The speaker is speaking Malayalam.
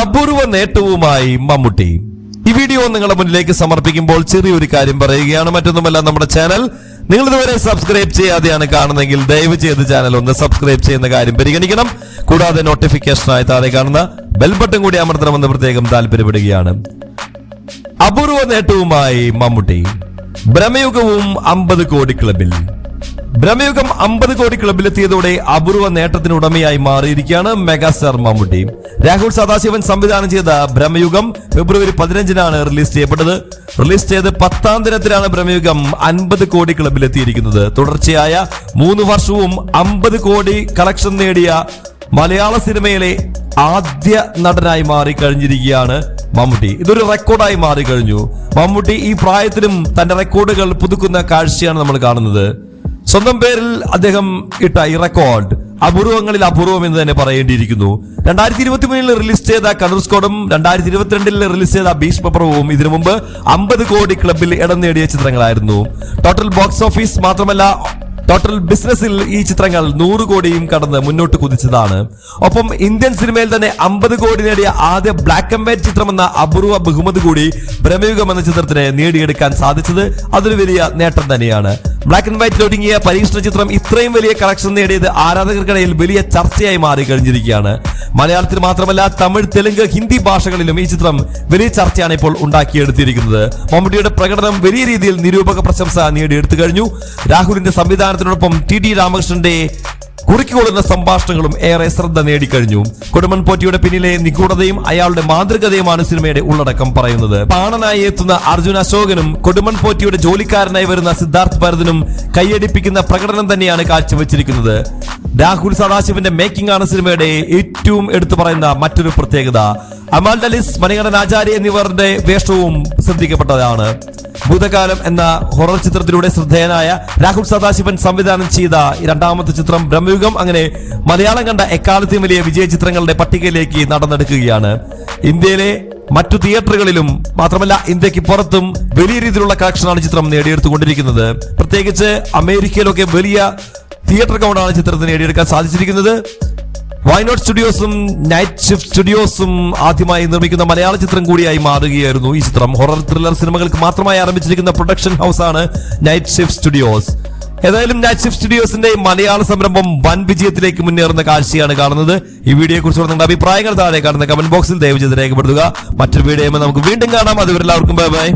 അപൂർവ നേട്ടവുമായി മമ്മൂട്ടി. ഈ വീഡിയോ നിങ്ങളുടെ മുന്നിലേക്ക് സമർപ്പിക്കുമ്പോൾ ചെറിയൊരു കാര്യം പറയുകയാണ്. മറ്റൊന്നുമല്ല നമ്മുടെ ചാനൽ നിങ്ങൾ ഇതുവരെ സബ്സ്ക്രൈബ് ചെയ്യാതെയാണ് കാണുന്നതെങ്കിൽ ദയവ് ചെയ്ത് ചാനൽ ഒന്ന് സബ്സ്ക്രൈബ് ചെയ്യുന്ന കാര്യം പരിഗണിക്കണം. കൂടാതെ നോട്ടിഫിക്കേഷനായി താഴെ കാണുന്ന ബെൽ ബട്ടൺ കൂടി അമർത്തണമെന്ന് പ്രത്യേകം താല്പര്യപ്പെടുകയാണ്. അപൂർവ നേട്ടവുമായി മമ്മൂട്ടി. ഭ്രമയുഗവും അമ്പത് കോടി ക്ലബിൽ. ഭ്രമയുഗം അമ്പത് കോടി ക്ലബിലെത്തിയതോടെ അപൂർവ നേട്ടത്തിന് ഉടമയായി മാറിയിരിക്കുകയാണ് മെഗാസ്റ്റാർ മമ്മൂട്ടി. രാഹുൽ സദാശിവൻ സംവിധാനം ചെയ്ത ബ്രഹ്മയുഗം ഫെബ്രുവരി പതിനഞ്ചിനാണ് റിലീസ് ചെയ്യപ്പെട്ടത്. റിലീസ് ചെയ്ത് പത്താം ദിനത്തിലാണ് ബ്രഹ്മയുഗം അൻപത് കോടി ക്ലബിലെത്തിയിരിക്കുന്നത്. തുടർച്ചയായ മൂന്ന് വർഷവും അമ്പത് കോടി കളക്ഷൻ നേടിയ മലയാള സിനിമയിലെ ആദ്യ നടനായി മാറി കഴിഞ്ഞിരിക്കുകയാണ് മമ്മൂട്ടി. ഇതൊരു റെക്കോർഡായി മാറി കഴിഞ്ഞു മമ്മൂട്ടി ഈ പ്രായത്തിലും തന്റെ റെക്കോർഡുകൾ പുതുക്കുന്ന കാഴ്ചയാണ് നമ്മൾ കാണുന്നത്. സ്വന്തം പേരിൽ അദ്ദേഹം ഇട്ട ഈ റെക്കോർഡ് അപൂർവങ്ങളിൽ അപൂർവം എന്ന് തന്നെ പറയേണ്ടിയിരിക്കുന്നു. രണ്ടായിരത്തി ഇരുപത്തി മൂന്നിൽ റിലീസ് ചെയ്ത കദർ സ്കോഡും രണ്ടായിരത്തി ഇരുപത്തിരണ്ടിൽ റിലീസ് ചെയ്ത ഭീഷ്മപ്രഭവും ഇതിനു മുമ്പ് അമ്പത് കോടി ക്ലബിൽ ഇടം നേടിയ ചിത്രങ്ങളായിരുന്നു. ടോട്ടൽ ബോക്സ് ഓഫീസ് മാത്രമല്ല ടോട്ടൽ ബിസിനസ്സിൽ ഈ ചിത്രങ്ങൾ നൂറ് കോടിയും കടന്ന് മുന്നോട്ട് കുതിച്ചതാണ്. ഒപ്പം ഇന്ത്യൻ സിനിമയിൽ തന്നെ അമ്പത് കോടി നേടിയ ആദ്യ ബ്ലാക്ക് ആൻഡ് വൈറ്റ് ചിത്രം എന്ന അപൂർവ ബഹുമതി കൂടി ഭ്രമയുഗം എന്ന ചിത്രത്തിന് നേടിയെടുക്കാൻ സാധിച്ചത് അതൊരു വലിയ നേട്ടം തന്നെയാണ്. ബ്ലാക്ക് ആൻഡ് വൈറ്റിൽ ഒതുങ്ങിയ പരീക്ഷണ ചിത്രം ഇത്രയും വലിയ കളക്ഷൻ നേടിയത് ആരാധകർക്കിടയിൽ വലിയ ചർച്ചയായി മാറി കഴിഞ്ഞിരിക്കുകയാണ് മലയാളത്തിൽ മാത്രമല്ല തമിഴ് തെലുങ്ക് ഹിന്ദി ഭാഷകളിലും ഈ ചിത്രം വലിയ ചർച്ചയാണ് ഇപ്പോൾ ഉണ്ടാക്കിയെടുത്തിരിക്കുന്നത്. മമ്മൂട്ടിയുടെ പ്രകടനം വലിയ രീതിയിൽ നിരൂപക പ്രശംസ നേടിയെടുത്തു കഴിഞ്ഞു. രാഹുലിന്റെ സംവിധാനത്തിനോടൊപ്പം ടി ഡി രാമകൃഷ്ണന്റെ കുറുക്കിക്കൊള്ളുന്ന സംഭാഷണങ്ങളും ഏറെ ശ്രദ്ധ നേടിക്കഴിഞ്ഞു. കൊടുമൺ പോറ്റിയുടെ പിന്നിലെ നിഗൂഢതയും അയാളുടെ മാതൃകതയുമാണ് സിനിമയുടെ ഉള്ളടക്കം പറയുന്നത്. പാണനായി എത്തുന്ന അർജുൻ അശോകനും കൊടുമൺ പോറ്റിയുടെ ജോലിക്കാരനായി വരുന്ന സിദ്ധാർത്ഥ് ഭരതനും കൈയടിപ്പിക്കുന്ന പ്രകടനം തന്നെയാണ് കാഴ്ചവെച്ചിരിക്കുന്നത്. രാഹുൽ സദാശിവന്റെ മേക്കിംഗ് ആണ് സിനിമയുടെ ഏറ്റവും എടുത്തു പറയുന്ന മറ്റൊരു പ്രത്യേകത. അമാൽ ഡലിസ് മണികണ്ഠൻ ആചാര്യ എന്നിവരുടെ വേഷവും ശ്രദ്ധിക്കപ്പെട്ടതാണ്. ഭൂതകാലം എന്ന ഹൊറർ ചിത്രത്തിലൂടെ ശ്രദ്ധേയനായ രാഹുൽ സദാശിവൻ സംവിധാനം ചെയ്ത രണ്ടാമത്തെ ചിത്രം ബ്രഹ്മയുഗം. അങ്ങനെ മലയാളം കണ്ട എക്കാലത്തെയും വലിയ വിജയ ചിത്രങ്ങളുടെ പട്ടികയിലേക്ക് നടന്നെടുക്കുകയാണ്. ഇന്ത്യയിലെ മറ്റു തിയേറ്ററുകളിലും മാത്രമല്ല ഇന്ത്യയ്ക്ക് പുറത്തും വലിയ രീതിയിലുള്ള കളക്ഷനാണ് ചിത്രം നേടിയെടുത്തുകൊണ്ടിരിക്കുന്നത്. പ്രത്യേകിച്ച് അമേരിക്കയിലൊക്കെ വലിയ തിയേറ്റർ കൗണ്ടാണ് ചിത്രത്തിന് നേടിയെടുക്കാൻ സാധിച്ചിരിക്കുന്നത്. വൈനോട്ട് സ്റ്റുഡിയോസും നൈറ്റ് ഷിഫ്റ്റ് സ്റ്റുഡിയോസും ആദ്യമായി നിർമ്മിക്കുന്ന മലയാള ചിത്രം കൂടിയായി മാറുകയായിരുന്നു ഈ ചിത്രം. ഹൊറർ ത്രില്ലർ സിനിമകൾക്ക് മാത്രമായി ആരംഭിച്ചിരിക്കുന്ന പ്രൊഡക്ഷൻ ഹൗസ് ആണ് നൈറ്റ് ഷിഫ്റ്റ് സ്റ്റുഡിയോസ് ഏതായാലും നൈറ്റ് ഷിഫ്റ്റ് സ്റ്റുഡിയോസിന്റെ മലയാള സംരംഭം വൻ വിജയത്തിലേക്ക് മുന്നേറുന്ന കാഴ്ചയാണ് കാണുന്നത്. ഈ വീഡിയോയെ കുറിച്ചുള്ള നിങ്ങളുടെ അഭിപ്രായങ്ങൾ താഴെ കാണുന്ന കമന്റ് ബോക്സിൽ ദയവ് ചെയ്ത് രേഖപ്പെടുത്തുക. മറ്റൊരു വീഡിയോ നമുക്ക് വീണ്ടും കാണാം. അതുവരെ എല്ലാവർക്കും ബൈ ബൈ